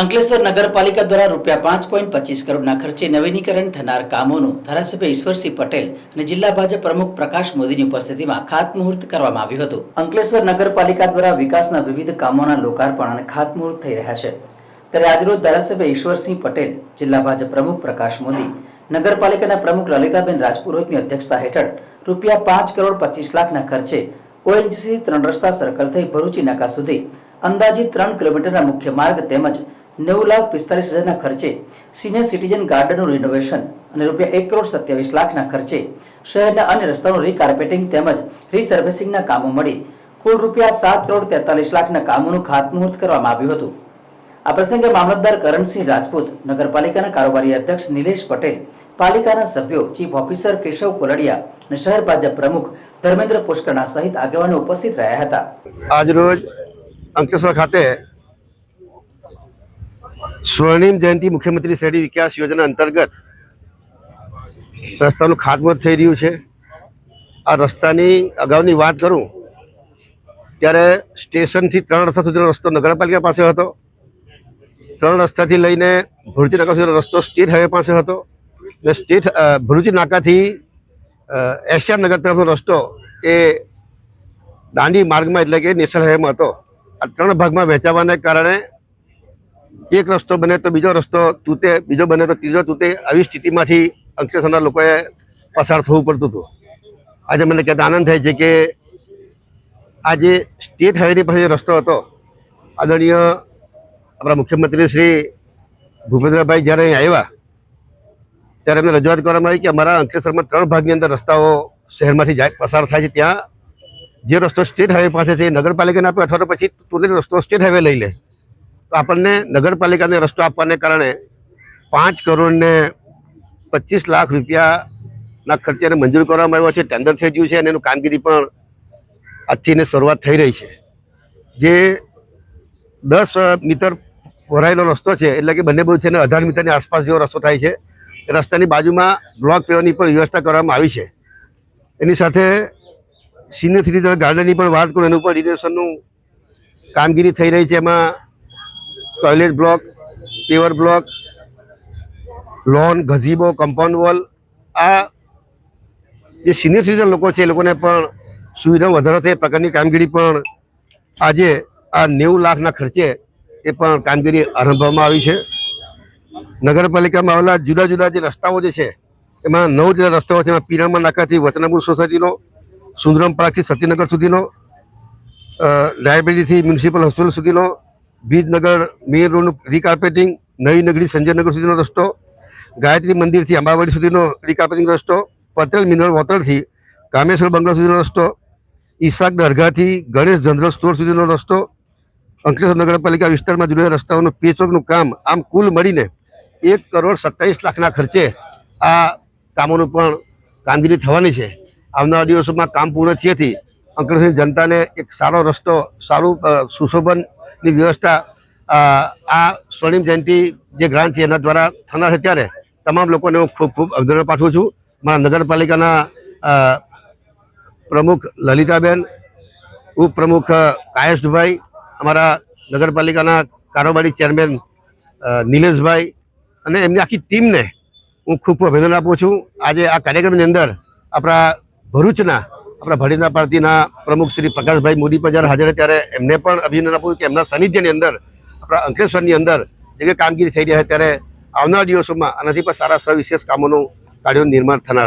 અંકલેશ્વર નગરપાલિકા દ્વારા રૂપિયા પાંચ પોઈન્ટ પચીસ કરોડના ખર્ચે નવીનીકરણ થનાર કામોનું ધારાસભ્ય ઈશ્વરસિંહ પટેલ અને જિલ્લા ભાજપ પ્રમુખ પ્રકાશ મોદીની ઉપસ્થિતિમાં ખાતમુહૂર્ત કરવામાં આવ્યું હતું. અંકલેશ્વર નગરપાલિકા દ્વારા વિકાસના વિવિધ કામોના લોકાર્પણ અને ખાતમુહૂર્ત થઈ રહ્યા છે. ત્યારે આજરોજ ધારાસભ્ય ઈશ્વરસિંહ પટેલ, જિલ્લા ભાજપ પ્રમુખ પ્રકાશ મોદી, નગરપાલિકાના પ્રમુખ લલિતાબેન રાજપુરોહિતની અધ્યક્ષતા હેઠળ રૂપિયા પાંચ કરોડ પચીસ લાખના ખર્ચે ઓએનજીસી ત્રણ રસ્તા સર્કલ ભરૂચી નાકા સુધી અંદાજિત ત્રણ કિલોમીટરના મુખ્ય માર્ગ તેમજ નેવું લાખ પિસ્તાલીસ હજારના ખર્ચે સિનિયર સિટીઝન ગાર્ડનનું રિનોવેશન અને રૂપિયા એક કરોડ સત્યાવીસ લાખના ખર્ચે શહેરના અન્ય રસ્તાનું રીકાર્પેટિંગ તેમજ રીસર્વિસિંગના કામો મળી. કુલ રૂપિયા સાત કરોડ તેતાલીસ લાખના કામોનું ખાતમુહૂર્ત કરવામાં આવ્યું હતું. આ પ્રસંગે મામલતદાર કરણસિંહ રાજપૂત, નગરપાલિકાના કારોબારી અધ્યક્ષ નિલેશ પટેલ, પાલિકાના સભ્યો, ચીફ ઓફિસર કેશવ કોલડિયા અને શહેર ભાજપ પ્રમુખ ધર્મેન્દ્ર પુષ્કરણા સહિત આગેવાનો ઉપસ્થિત રહ્યા હતા. આજરોજ અંકેશ્વર ખાતે સ્વર્ણિમ જયંતિ મુખ્યમંત્રી શહેરી વિકાસ યોજના અંતર્ગત રસ્તાનું ખાતમુહૂર્ત થઈ રહ્યું છે. આ રસ્તાની અગાઉની વાત કરું, ત્યારે સ્ટેશનથી ત્રણ રસ્તા સુધીનો રસ્તો નગરપાલિકા પાસે હતો. ત્રણ રસ્તાથી લઈને ભરૂચી નાકા સુધીનો રસ્તો સ્ટેટ હાઈવે પાસે હતો. અને સ્ટેટ ભરૂચી નાકાથી એશિયા નગર તરફનો રસ્તો એ દાંડી માર્ગમાં એટલે કે નેશનલ હાઈવેમાં હતો. આ ત્રણ ભાગમાં વહેંચાવાને કારણે એક રસ્તો બને તો બીજો રસ્તો તૂટે, બીજો બને તો ત્રીજો તૂટે, આવી સ્થિતિમાંથી અંકલેશ્વરના લોકોએ પસાર થવું પડતું હતું. આજે મને કહેતા આનંદ થાય છે કે આ જે સ્ટેટ હાઈવેની પાસે જે રસ્તો હતો, આદરણીય આપણા મુખ્યમંત્રી શ્રી ભૂપેન્દ્રભાઈ જ્યારે અહીં આવ્યા, ત્યારે એમને રજૂઆત કરવામાં આવી કે અમારા અંકલેશ્વરમાં ત્રણ ભાગની અંદર રસ્તાઓ શહેરમાંથી જાય, પસાર થાય છે. ત્યાં જે રસ્તો સ્ટેટ હાઈવે પાસે છે નગરપાલિકાને આપે અથવા તો પછી તુરંત રસ્તો સ્ટેટ હાઈવે લઈ લે. આપણને નગરપાલિકાને રસ્તો આપવાને કારણે પાંચ કરોડને પચીસ લાખ રૂપિયાના ખર્ચેને મંજૂર કરવામાં આવ્યો છે, ટેન્ડર થઈ ગયું છે અને એનું કામગીરી પણ આજથી શરૂઆત થઈ રહી છે. જે દસ મીટર ભરાયેલો રસ્તો છે, એટલે કે બંને બધું છે ને અઢાર મીટરની આસપાસ જેવો રસ્તો થાય છે રસ્તાની બાજુમાં બ્લોક પેવાની પણ વ્યવસ્થા કરવામાં આવી છે. એની સાથે સિનિયર સિટીઝન ગાર્ડનની પણ વાત કરું, એનું પણ રિનોવેશનનું કામગીરી થઈ રહી છે, એમાં toilet block, paver block, lawn, gazebo, compound wall. આ જે સિનિયર સિટીઝન લોકો છે, એ લોકોને પણ સુવિધા વધારો થાય, પ્રકારની કામગીરી પણ આજે આ નેવું લાખના ખર્ચે એ પણ કામગીરી આરંભવામાં આવી છે. નગરપાલિકામાં આવેલા જુદા જુદા જે રસ્તાઓ જે છે, એમાં નવ જેટલા રસ્તાઓ છે, એમાં પીરામા નાકાથી વચનાપુર સોસાયટીનો, સુંદરમ પાર્કથી સતીનગર સુધીનો લાયબ્રેરીથી મ્યુનિસિપલ હોસ્પિટલ સુધીનો બ્રિજનગર મેઇન રોડનું રીકાર્પેટિંગ નવી નગરી સંજયનગર સુધીનો રસ્તો ગાયત્રી મંદિરથી અંબાવાડી સુધીનો રીકાર્પેટિંગ રસ્તો પટેલ મિનરલ વોટરથી કામેશ્વર બંગલા સુધીનો રસ્તો ઈશાક દરગાહથી ગણેશ જનરલ સ્ટોર સુધીનો રસ્તો અંકલેશ્વર નગરપાલિકા વિસ્તારમાં જુદા રસ્તાઓનું પેચવર્કનું કામ આમ કુલ મળીને એક કરોડ સત્તાવીસ લાખના ખર્ચે આ કામોનું પણ કામગીરી થવાની છે. આવનારા દિવસોમાં કામ પૂર્ણ થયેથી અંકલેશ્વરની જનતાને એક સારો રસ્તો સારું અ, સુશોભનની વ્યવસ્થા આ સ્વર્ણિમ જયંતિ જે ગ્રાન્ટ છે એના દ્વારા થનાર છે ત્યારે તમામ લોકોને હું ખૂબ ખૂબ અભિનંદન પાઠવું છું. મારા નગરપાલિકાના પ્રમુખ લલિતાબેન, ઉપપ્રમુખ કાયશભાઈ અમારા નગરપાલિકાના કારોબારી ચેરમેન નિલેશભાઈ અને એમની આખી ટીમને હું ખૂબ ખૂબ અભિનંદન આપું છું. આજે આ કાર્યક્રમની અંદર આપણા ભરૂચના આપણા ભારતીય પાર્ટીના પ્રમુખ શ્રી પ્રકાશભાઈ મોદી પણ જ્યારે હાજર ત્યારે એમને પણ અભિનંદન આપ્યું કે એમના સાનિધ્યની અંદર, આપણા અંકલેશ્વરની અંદર જે કામગીરી થઈ રહી છે, ત્યારે આવનારા દિવસોમાં આનાથી પણ સારા સવિશેષ કામોનું કાર્યો નિર્માણ થનાર છે.